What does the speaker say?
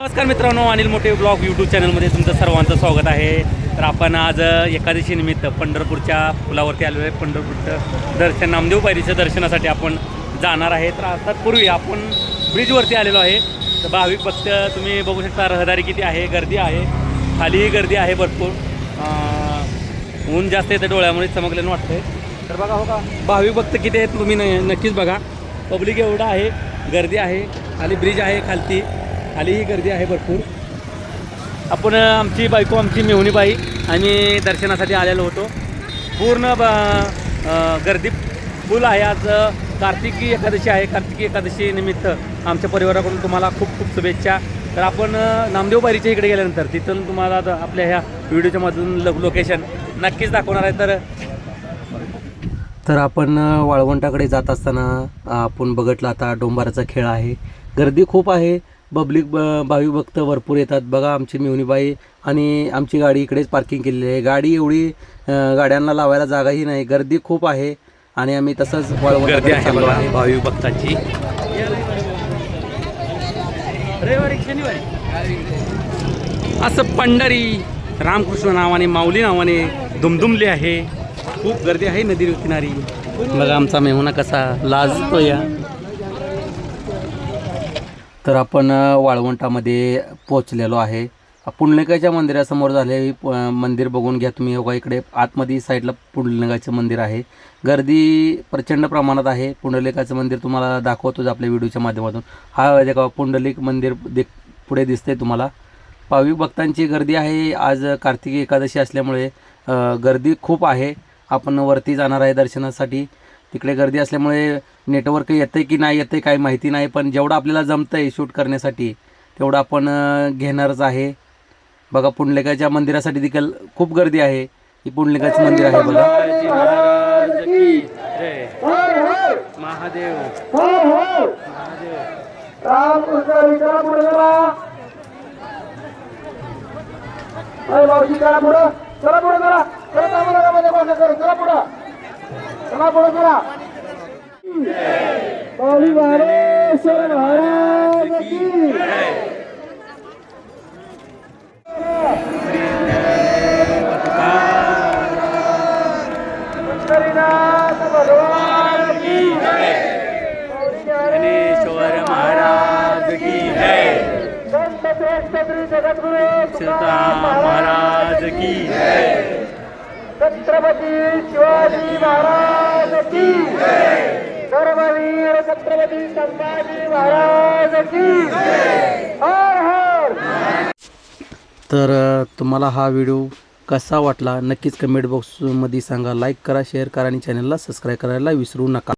नमस्कार मित्रांनो अनिल मोठे ब्लॉग यूट्यूब चॅनलमध्ये तुमचं सर्वांचं स्वागत आहे. तर आपण आज अ, एकादशी निमित्त पंढरपूरच्या पुलावरती आलेलो आहे. पंढरपूरचं दर्शन नामदेव पायरीच्या दर्शनासाठी आपण जाणार आहे. तर आता पूर्वी आपण ब्रिजवरती आलेलो आहे. तर भाविक भक्त तुम्ही बघू शकता रहदारी किती आहे गर्दी आहे. खालीही गर्दी आहे भरपूर. ऊन जास्त येतं डोळ्यामुळे चमकल्यानं वाटतंय. तर बघा हो का? भाविक भक्त किती आहेत तुम्ही नक्कीच बघा. पब्लिक एवढं आहे गर्दी आहे खाली ब्रिज आहे खालती. खालीही गर्दी आहे भरपूर. आपण आमची बायको आमची मेहुणीबाई आम्ही दर्शनासाठी आलेलो होतो. पूर्ण ब गर्दी फुल आहे. आज कार्तिकी एकादशी आहे. कार्तिकी एकादशी निमित्त आमच्या परिवाराकडून तुम्हाला खूप खूप शुभेच्छा. तर आपण नामदेव बारीच्या इकडे गेल्यानंतर तिथून तुम्हाला आपल्या ह्या व्हिडिओच्या मधून लो लोकेशन नक्कीच दाखवणार आहे. तर तर आपण वाळवंटाकडे जात असताना आपण बघितलं आता डोंबाराचा खेळ आहे. गर्दी खूप आहे. पब्लिक ब भाविक भक्त भरपूर येतात. बघा आमची मिवणीबाई आणि आमची गाडी इकडेच पार्किंग केलेली आहे. गाडी एवढी गाड्यांना लावायला जागाही नाही. गर्दी खूप आहे आणि आम्ही तसंच गर्दी आहे भाविक भक्तांची. असं पंढरी रामकृष्ण नावाने माऊली नावाने दुमदुमले आहे. खूप गर्दी आहे नदी किनारी. बघा आमचा मेहुणा कसा लाजतो या तर आपण वाळवंटामध्ये पोचलेलो आहे. पुंडलिकाच्या मंदिरासमोर झाले प- मंदिर बघून घ्या तुम्ही. बघा इकडे आतमध्ये साईडला पुंडलिकाचं मंदिर आहे. गर्दी प्रचंड प्रमाणात आहे. पुंडलिकाचं मंदिर तुम्हाला दाखवतोच आपल्या व्हिडिओच्या माध्यमातून. हा देखा पुंडलिक मंदिर दे पुढे दिसते तुम्हाला. भाविक भक्तांची गर्दी आहे. आज कार्तिकी एकादशी असल्यामुळे गर्दी खूप आहे. आपण वरती जाणार आहे दर्शनासाठी. तिकडे गर्दी असल्यामुळे नेटवर्क येतं की नाही येतं काही माहिती नाही पण जेवढं आपल्याला जमतं आहे शूट करण्यासाठी तेवढं आपण घेणारच आहे बघा पुंडलिकाच्या मंदिरासाठी देखील खूप गर्दी आहे ही पुंडलिकाचं मंदिर आहे बघा महादेव अरे मावशी पुढे करा चला. पुढं चला महाराज की महाराज की छत्रपती शिवाजी श्रेष्ठ श्री जगद्गुरु सीता तुकाराम महाराज की है छत्रपती शिवाजी महाराज की धर्मवीर छत्रपती संभाजी महाराज की हर हर! तर तुम्हाला हा व्हिडिओ कसा वाटला? नक्कीच कमेंट बॉक्समध्ये सांगा. लाईक करा शेअर करा आणि चॅनलला सबस्क्राईब करायला विसरू नका.